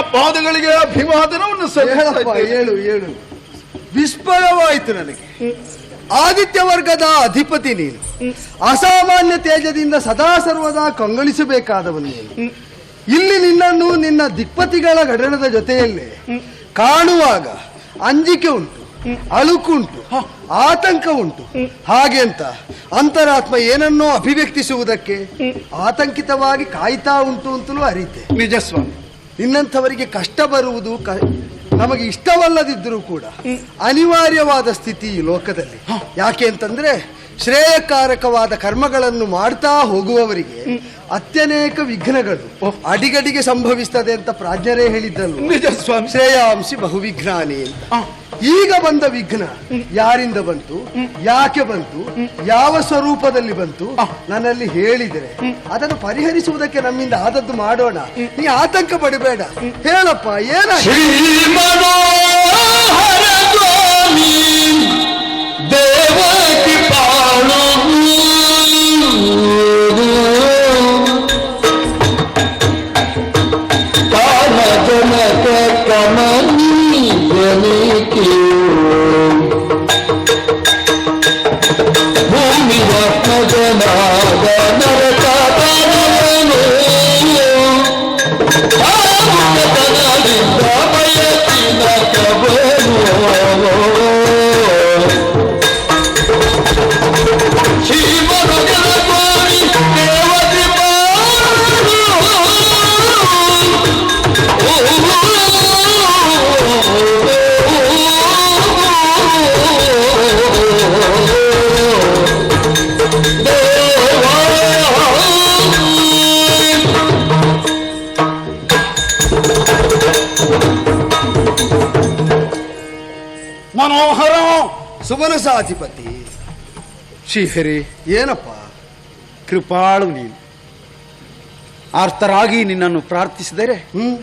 ಪಾದಗಳಿಗೆ ಅಭಿವಾದನವನ್ನು ಹೇಳಪ್ಪ. ಹೇಳು ಹೇಳು. ವಿಸ್ಮಯವಾಯಿತು ನನಗೆ. ಆದಿತ್ಯ ವರ್ಗದ ಅಧಿಪತಿ ನೀನು. ಅಸಾಮಾನ್ಯ ತೇಜದಿಂದ ಸದಾ ಸರ್ವದಾ ಕಂಗೊಳಿಸಬೇಕಾದವನು ನೀನು. ಇಲ್ಲಿ ನಿನ್ನನ್ನು ನಿನ್ನ ದಿಕ್ಪತಿಗಳ ಘಟನದ ಜೊತೆಯಲ್ಲಿ ಕಾಣುವಾಗ ಅಂಜಿಕೆ ಉಂಟು ಅಳುಕುಂಟು ಆತಂಕ ಉಂಟು. ಹಾಗೆ ಅಂತ ಅಂತರಾತ್ಮ ಏನನ್ನೋ ಅಭಿವ್ಯಕ್ತಿಸುವುದಕ್ಕೆ ಆತಂಕಿತವಾಗಿ ಕಾಯ್ತಾ ಉಂಟು ಅಂತಲೂ ಅರಿತೆ. ನಿಜ ಸ್ವಾಮಿ ನಿನ್ನಂಥವರಿಗೆ ಕಷ್ಟ ಬರುವುದು ಕ- ನಮಗೆ ಇಷ್ಟವಲ್ಲದಿದ್ದರೂ ಕೂಡ ಅನಿವಾರ್ಯವಾದ ಸ್ಥಿತಿ ಈ ಲೋಕದಲ್ಲಿ. ಯಾಕೆ ಅಂತಂದ್ರೆ ಶ್ರೇಯಕಾರಕವಾದ ಕರ್ಮಗಳನ್ನು ಮಾಡ್ತಾ ಹೋಗುವವರಿಗೆ ಅತ್ಯನೇಕ ವಿಘ್ನಗಳು ಅಡಿಗಡಿಗೆ ಸಂಭವಿಸ್ತದೆ ಅಂತ ಪ್ರಾಜ್ಞರೇ ಹೇಳಿದ್ದಲ್ಲ ಶ್ರೇಯಾಂಸಿ ಬಹುವಿಘ್ನಾನಿ ಈಗ ಬಂದ ವಿಘ್ನ ಯಾರಿಂದ ಬಂತು? ಯಾಕೆ ಬಂತು? ಯಾವ ಸ್ವರೂಪದಲ್ಲಿ ಬಂತು? ನನ್ನಲ್ಲಿ ಹೇಳಿದರೆ ಅದನ್ನು ಪರಿಹರಿಸುವುದಕ್ಕೆ ನಮ್ಮಿಂದ ಆದದ್ದು ಮಾಡೋಣ. ನೀ ಆತಂಕ ಪಡಬೇಡ. ಹೇಳಪ್ಪ ಏನ ಶ್ರೀ you. ಸುಮನಸಾಧಿಪತಿ ಶ್ರೀಹರಿ. ಏನಪ್ಪ? ಕೃಪಾಳು ನೀನು. ಆರ್ತರಾಗಿ ನಿನ್ನನ್ನು ಪ್ರಾರ್ಥಿಸಿದರೆ ಹ್ಮ್.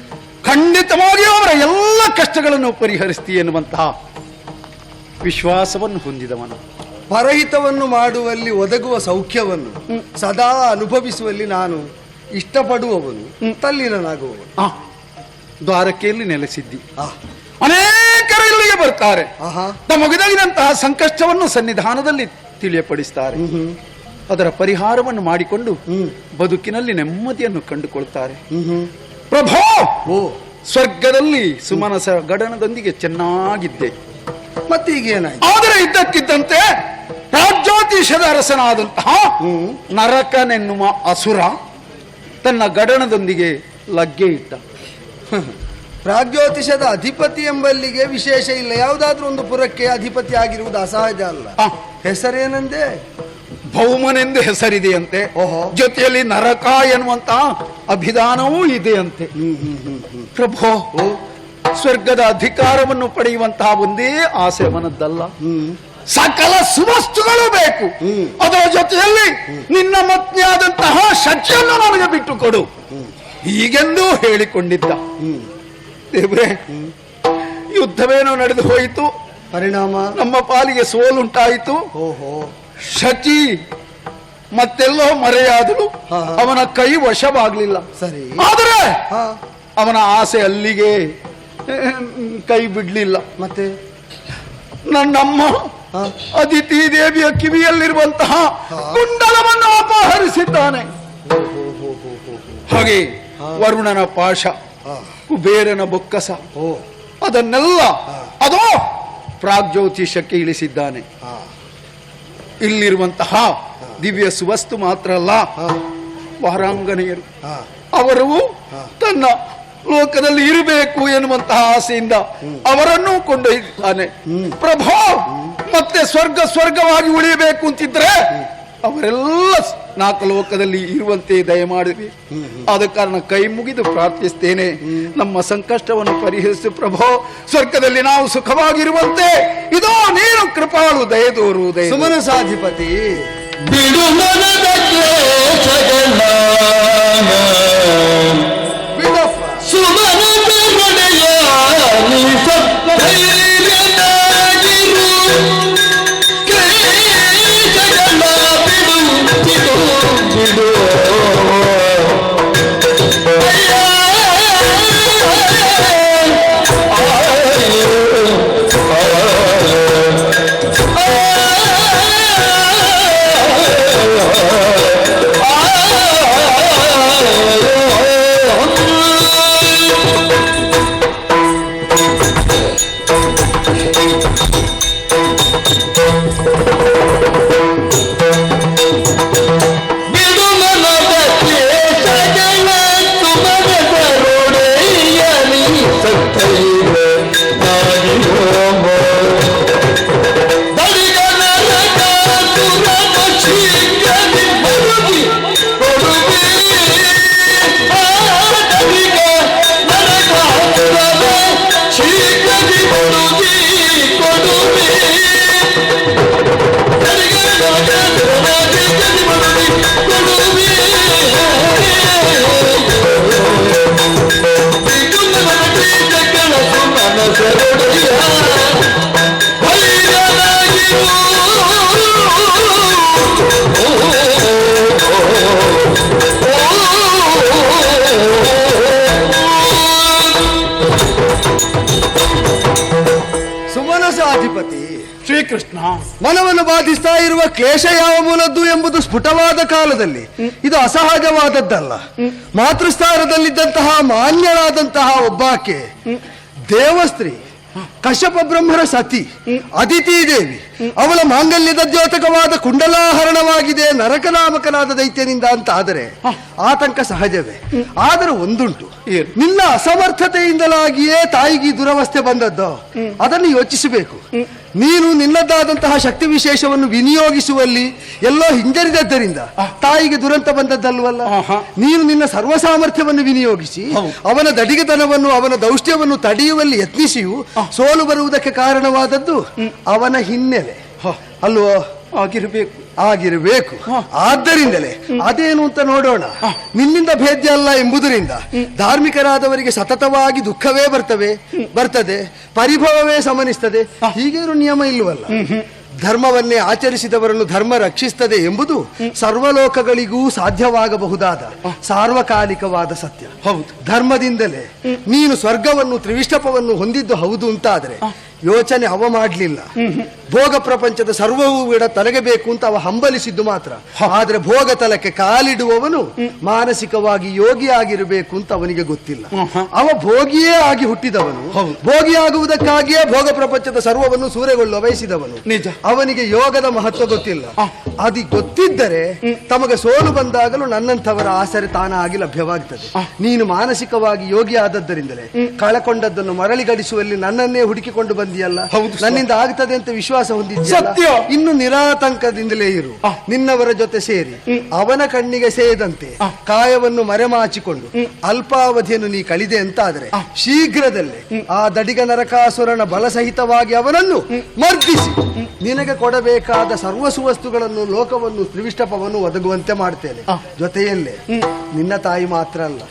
ಖಂಡಿತವಾಗಿ ಅವರ ಎಲ್ಲ ಕಷ್ಟಗಳನ್ನು ಪರಿಹರಿಸ್ತಿ ಎನ್ನುವಂತಹ ವಿಶ್ವಾಸವನ್ನು ಹೊಂದಿದವನು. ಪರಹಿತವನ್ನು ಮಾಡುವಲ್ಲಿ ಒದಗುವ ಸೌಖ್ಯವನ್ನು ಸದಾ ಅನುಭವಿಸುವಲ್ಲಿ ನಾನು ಇಷ್ಟಪಡುವವನು ತಲ್ಲಿನಾಗುವವನು ದ್ವಾರಕೆಯಲ್ಲಿ ನೆಲೆಸಿದ್ದಿ. ಇಲ್ಲಿಗೆ ಬರ್ತಾರೆ. ತಮಗಿದಾಗಿದಂತಹ ಸಂಕಷ್ಟವನ್ನು ಸನ್ನಿಧಾನದಲ್ಲಿ ತಿಳಿಯಪಡಿಸ್ತಾರೆ. ಅದರ ಪರಿಹಾರವನ್ನು ಮಾಡಿಕೊಂಡು ಬದುಕಿನಲ್ಲಿ ನೆಮ್ಮದಿಯನ್ನು ಕಂಡುಕೊಳ್ತಾರೆ. ಪ್ರಭೋ! ಓ. ಸ್ವರ್ಗದಲ್ಲಿ ಸುಮನಸ ಗಡನದೊಂದಿಗೆ ಚೆನ್ನಾಗಿದ್ದೆ. ಮತ್ತೆ ಈಗ ಏನಾಯ್ತು? ಆದರೆ ಇದ್ದಕ್ಕಿದ್ದಂತೆ ರಾಜ್ಯೋತಿಷದ ಅರಸನಾದಂತಹ ನರಕನೆನ್ನುವ ಅಸುರ ತನ್ನ ಗಡನದೊಂದಿಗೆ ಲಗ್ಗೆ ಇಟ್ಟ. ಪ್ರಾಗ್ಜ್ಯೋತಿಷದ ಅಧಿಪತಿ ಎಂಬಲ್ಲಿಗೆ ವಿಶೇಷ ಇಲ್ಲ. ಯಾವುದಾದ್ರೂ ಒಂದು ಪುರಕ್ಕೆ ಅಧಿಪತಿ ಆಗಿರುವುದು ಅಸಹಜ ಅಲ್ಲ. ಆ, ಹೆಸರೇನಂದೆ? ಭೌಮನೆಂದು ಹೆಸರಿದೆಯಂತೆ. ಓಹೋ. ಜೊತೆಯಲ್ಲಿ ನರಕ ಎನ್ನುವಂತ ಅಭಿಧಾನವೂ ಇದೆಯಂತೆ. ಪ್ರಭೋ ಸ್ವರ್ಗದ ಅಧಿಕಾರವನ್ನು ಪಡೆಯುವಂತಹ ಒಂದೇ ಆಸೆ ಮನದ್ದಲ್ಲ ಹ್ಮ್. ಸಕಲ ಸುವಸ್ತುಗಳು ಬೇಕು. ಹ್ಮ್. ಅದರ ಜೊತೆಯಲ್ಲಿ ನಿನ್ನ ಮತ್ನಿಯಾದಂತಹ ಶಚಿಯನ್ನು ನನಗೆ ಬಿಟ್ಟು ಕೊಡು ಹೀಗೆಂದು ಹೇಳಿಕೊಂಡಿದ್ದ. ಹ್ಮ್. ದೇವ್ರೆ ಯುದ್ಧವೇನೋ ನಡೆದು ಹೋಯಿತು. ಪರಿಣಾಮ. ನಮ್ಮ ಪಾಲಿಗೆ ಸೋಲುಂಟಾಯಿತು. ಓಹೋ. ಶಚಿ ಮತ್ತೆಲ್ಲೋ ಮರೆಯಾದಳು. ಅವನ ಕೈ ವಶವಾಗ್ಲಿಲ್ಲ. ಸರಿ. ಆದರೆ ಅವನ ಆಸೆ ಅಲ್ಲಿಗೆ ಕೈ ಬಿಡ್ಲಿಲ್ಲ. ಮತ್ತೆ? ನನ್ನಮ್ಮ ಅದಿತಿ ದೇವಿಯ ಕಿವಿಯಲ್ಲಿರುವಂತಹ ಕುಂಡಲವನ್ನು ಅಪಹರಿಸಿದ್ದಾನೆ. ಹಾಗೆ ವರುಣನ ಪಾಶ ಕುಬೇರನ ಬೊಕ್ಕಸ. ಓ. ಅದನ್ನೆಲ್ಲ ಅದೋ ಪ್ರಾಗ್ಜ್ಯೋತಿಷಕ್ಕೆ ಇಳಿಸಿದ್ದಾನೆ. ಇಲ್ಲಿರುವಂತಹ ದಿವ್ಯ ಸುವಸ್ತು ಮಾತ್ರ ಅಲ್ಲ. ವಾರಾಂಗನೆಯರು. ಅವರು ತನ್ನ ಲೋಕದಲ್ಲಿ ಇರಬೇಕು ಎನ್ನುವಂತಹ ಆಸೆಯಿಂದ ಅವರನ್ನೂ ಕೊಂಡೊಯ್ದಿದ್ದಾನೆ. ಪ್ರಭಾ ಮತ್ತೆ ಸ್ವರ್ಗ ಸ್ವರ್ಗವಾಗಿ ಉಳಿಯಬೇಕು ಅಂತಿದ್ರೆ ಅವರೆಲ್ಲ ನಾಲ್ಕು ಲೋಕದಲ್ಲಿ ಇರುವಂತೆ ದಯಮಾಡಿರಿ. ಆದ ಕಾರಣ ಕೈ ಮುಗಿದು ಪ್ರಾರ್ಥಿಸ್ತೇನೆ. ನಮ್ಮ ಸಂಕಷ್ಟವನ್ನು ಪರಿಹರಿಸಿ ಪ್ರಭೋ. ಸ್ವರ್ಗದಲ್ಲಿ ನಾವು ಸುಖವಾಗಿರುವಂತೆ. ಇದೋ ನೀನು ಕೃಪಾಳು ದಯದೋರು ದಯ ಸುಮನಸಾಧಿಪತಿ. ಬಿಡು ಮನವನ್ನು ಬಾಧಿಸ್ತಾ ಇರುವ ಕ್ಲೇಶ ಯಾವ ಮೂಲದ್ದು ಎಂಬುದು ಸ್ಫುಟವಾದ ಕಾಲದಲ್ಲಿ. ಇದು ಅಸಹಜವಾದದ್ದಲ್ಲ. ಮಾತೃಸ್ಥಾನದಲ್ಲಿದ್ದಂತಹ ಮಾನ್ಯಳಾದಂತಹ ಒಬ್ಬಾಕೆ. ದೇವಸ್ತ್ರೀ ಕಶ್ಯಪ ಬ್ರಹ್ಮರ ಸತಿ ಅದಿತಿ ದೇವಿ. ಅವಳ ಮಾಂಗಲ್ಯದ ದ್ಯೋತಕವಾದ ಕುಂಡಲಾಹರಣವಾಗಿದೆ ನರಕನಾಮಕನಾದ ದೈತ್ಯನಿಂದ ಅಂತ ಆದರೆ ಆತಂಕ ಸಹಜವೇ. ಆದರೆ ಒಂದುಂಟು? ನಿನ್ನ ಅಸಮರ್ಥತೆಯಿಂದಲಾಗಿಯೇ ತಾಯಿಗೆ ದುರವಸ್ಥೆ ಬಂದದ್ದು. ಅದನ್ನು ಯೋಚಿಸಬೇಕು. ನೀನು ನಿನ್ನದಾದಂತಹ ಶಕ್ತಿ ವಿಶೇಷವನ್ನು ವಿನಿಯೋಗಿಸುವಲ್ಲಿ ಎಲ್ಲೋ ಹಿಂಜರಿದದ್ದರಿಂದ ತಾಯಿಗೆ ದುರಂತ ಬಂದದ್ದಲ್ವಲ್ಲ. ನೀನು ನಿನ್ನ ಸರ್ವ ಸಾಮರ್ಥ್ಯವನ್ನು ವಿನಿಯೋಗಿಸಿ ಅವನ ದಡಿಗೆತನವನ್ನು ಅವನ ದೌಷ್ಟ್ಯವನ್ನು ತಡೆಯುವಲ್ಲಿ ಯತ್ನಿಸಿಯೂ ಸೋಲು ಬರುವುದಕ್ಕೆ ಕಾರಣವಾದದ್ದು ಅವನ ಹಿನ್ನೆಲೆ. ಅಲ್ವೋ ಆಗಿರಬೇಕು. ಆಗಿರಬೇಕು. ಆದ್ದರಿಂದಲೇ ಅದೇನು ಅಂತ ನೋಡೋಣ. ನಿನ್ನಿಂದ ಭೇದ್ಯ ಅಲ್ಲ ಎಂಬುದರಿಂದ ಧಾರ್ಮಿಕರಾದವರಿಗೆ ಸತತವಾಗಿ ದುಃಖವೇ ಬರ್ತವೆ ಬರ್ತದೆ ಪರಿಭವವೇ ಸಮನಿಸ್ತದೆ. ಹೀಗೇನು ನಿಯಮ ಇಲ್ಲವಲ್ಲ? ಧರ್ಮವನ್ನೇ ಆಚರಿಸಿದವರನ್ನು ಧರ್ಮ ರಕ್ಷಿಸ್ತದೆ ಎಂಬುದು ಸರ್ವಲೋಕಗಳಿಗೂ ಸಾಧ್ಯವಾಗಬಹುದಾದ ಸಾರ್ವಕಾಲಿಕವಾದ ಸತ್ಯ. ಹೌದು. ಧರ್ಮದಿಂದಲೇ ನೀನು ಸ್ವರ್ಗವನ್ನು ತ್ರಿವಿಷ್ಟಪವನ್ನು ಹೊಂದಿದ್ದು ಹೌದು ಅಂತಾದ್ರೆ ಯೋಚನೆ ಅವ ಮಾಡಲಿಲ್ಲ. ಭೋಗ ಪ್ರಪಂಚದ ಸರ್ವವೂ ಕೂಡ ತಲೆಗೆ ಬೇಕು ಅಂತ ಅವ ಹಂಬಲಿಸಿದ್ದು ಮಾತ್ರ. ಆದ್ರೆ ಭೋಗ ತಲಕ್ಕೆ ಕಾಲಿಡುವವನು ಮಾನಸಿಕವಾಗಿ ಯೋಗಿ ಆಗಿರಬೇಕು ಅಂತ ಅವನಿಗೆ ಗೊತ್ತಿಲ್ಲ. ಅವ ಭೋಗಿಯೇ ಆಗಿ ಹುಟ್ಟಿದವನು. ಭೋಗಿಯಾಗುವುದಕ್ಕಾಗಿಯೇ ಭೋಗ ಪ್ರಪಂಚದ ಸರ್ವವನ್ನು ಸೂರೆಗೊಳ್ಳುವ ಬಯಸಿದವನು. ನಿಜ. ಅವನಿಗೆ ಯೋಗದ ಮಹತ್ವ ಗೊತ್ತಿಲ್ಲ. ಅದು ಗೊತ್ತಿದ್ದರೆ ತಮಗೆ ಸೋಲು ಬಂದಾಗಲೂ ನನ್ನಂಥವರ ಆಸರೆ ತಾನಾಗಿ ಲಭ್ಯವಾಗ್ತದೆ. ನೀನು ಮಾನಸಿಕವಾಗಿ ಯೋಗಿ ಆದದ್ದರಿಂದಲೇ ಕಳಕೊಂಡದ್ದನ್ನು ಮರಳಿ ಗಡಿಸುವಲ್ಲಿ ನನ್ನನ್ನೇ ಹುಡುಕಿಕೊಂಡು ಬಂದಿಯಲ್ಲ? ನನ್ನಿಂದ ಆಗ್ತದೆ ಅಂತ ವಿಶ್ವಾಸ ಸತ್ಯ. ಇನ್ನು ನಿರಾತಂಕದಿಂದಲೇ ಇರು. ನಿನ್ನವರ ಜೊತೆ ಸೇರಿ. ಅವನ ಕಣ್ಣಿಗೆ ಸೇರಿದಂತೆ ಕಾಯವನ್ನು ಮರೆಮಾಚಿಕೊಂಡು ಅಲ್ಪಾವಧಿಯನ್ನು ನೀ ಕಳಿದೆ ಅಂತಾದರೆ ಶೀಘ್ರದಲ್ಲೇ ಆ ದಡಿಗ ನರಕಾಸುರನ ಬಲಸಹಿತವಾಗಿ ಅವನನ್ನು ಮರ್ದಿಸಿ. ನಿನಗೆ ಕೊಡಬೇಕಾದ ಸರ್ವ ಸುವಸ್ತುಗಳನ್ನು ಲೋಕವನ್ನು ತ್ರಿವಿಷ್ಟಪವನ್ನು ಒದಗುವಂತೆ ಮಾಡ್ತೇನೆ. ಜೊತೆಯಲ್ಲೇ ನಿನ್ನ ತಾಯಿ ಮಾತ್ರ ಅಲ್ಲ.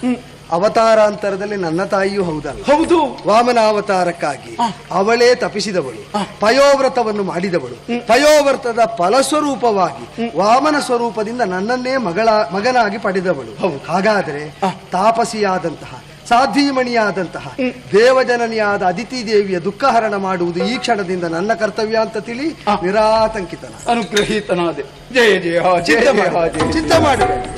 ಅವತಾರಾಂತರದಲ್ಲಿ ನನ್ನ ತಾಯಿಯೂ ಹೌದಲ್ಲ? ಹೌದು. ವಾಮನ ಅವತಾರಕ್ಕಾಗಿ ಅವಳೇ ತಪಿಸಿದವಳು ಪಯೋವ್ರತವನ್ನು ಮಾಡಿದವಳು. ಪಯೋವ್ರತದ ಫಲಸ್ವರೂಪವಾಗಿ ವಾಮನ ಸ್ವರೂಪದಿಂದ ನನ್ನನ್ನೇ ಮಗಳ ಮಗನಾಗಿ ಪಡೆದವಳು. ಹಾಗಾದರೆ ತಾಪಸಿಯಾದಂತಹ ಸಾಧ್ವಿಮಣಿಯಾದಂತಹ ದೇವಜನನಿಯಾದ ಅದಿತಿ ದೇವಿಯ ದುಃಖಹರಣ ಮಾಡುವುದು ಈ ಕ್ಷಣದಿಂದ ನನ್ನ ಕರ್ತವ್ಯ ಅಂತ ತಿಳಿ ನಿರಾತಂಕಿತನ ಅನುಗ್ರಹೀತನಾದೆ. ಜಯ ಜಯ. ಚಿಂತೆ ಮಾಡು. ಚಿಂತೆ ಮಾಡು.